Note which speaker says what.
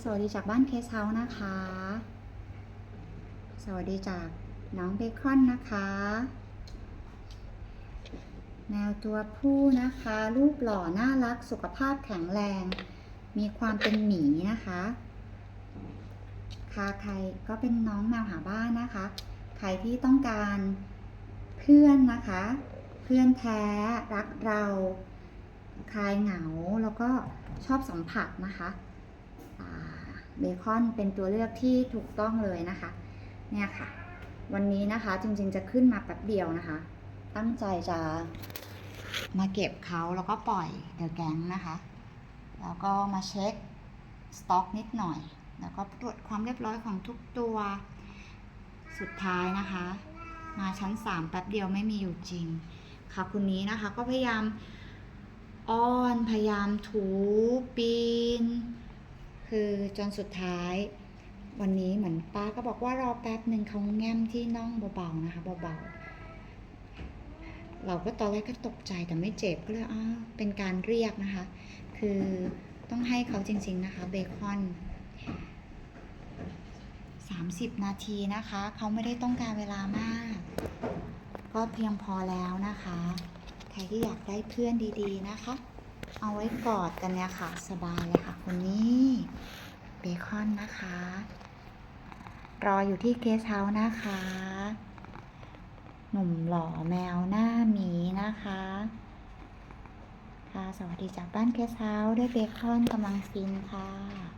Speaker 1: สวัสดีจากบ้านเคสเฮาส์นะคะ สวัสดีจากน้องเบคอนนะคะ แมวตัวผู้นะคะ รูปหล่อน่ารักสุขภาพแข็งแรง มีความเป็นหมีนะคะคาใครก็เป็นน้องแมวหาบ้านนะคะ ใครที่ต้องการเพื่อนนะคะ เพื่อนแท้รักเรา คลายเหงาแล้วก็ชอบสัมผัสนะคะ เบคอนเป็นตัวเลือกที่ถูกต้องเลยนะคะ เนี่ยค่ะ วันนี้นะคะจริงๆจะขึ้นมาแป๊บเดียวนะคะ ตั้งใจจะมาเก็บเขาแล้วก็ปล่อยเดอะแก๊งนะคะ แล้วก็มาเช็คสต็อกนิดหน่อย แล้วก็ตรวจความเรียบร้อยของทุกตัว สุดท้ายนะคะ มาชั้น 3 แป๊บเดียวไม่มีอยู่จริง ค่ะคุณนี้นะคะก็พยายามอ้อนพยายามถูปีน คือจนสุดท้าย วันนี้เหมือนป้าก็บอกว่ารอแป๊บหนึ่งเขาแง้มที่น่องเบาๆนะคะเบาๆเราก็ตอนแรกก็ตกใจแต่ไม่เจ็บก็เลยอ้าเป็นการเรียกนะคะ คือต้องให้เขาจริงๆนะคะเบคอน30 นาทีนะคะ เขาไม่ได้ต้องการเวลามาก ก็เพียงพอแล้วนะคะ ใครที่อยากได้เพื่อนดีๆนะคะ เอาไว้กอดกันเนี่ยค่ะ สบายเลยค่ะคนนี้เบคอนนะคะ รออยู่ที่เกสเฮาส์นะคะ หนุ่มหล่อแมวหน้าหมีนะคะ ค่ะ สวัสดีจากบ้านเกสเฮาส์ด้วยเบคอนกำลังฟินค่ะ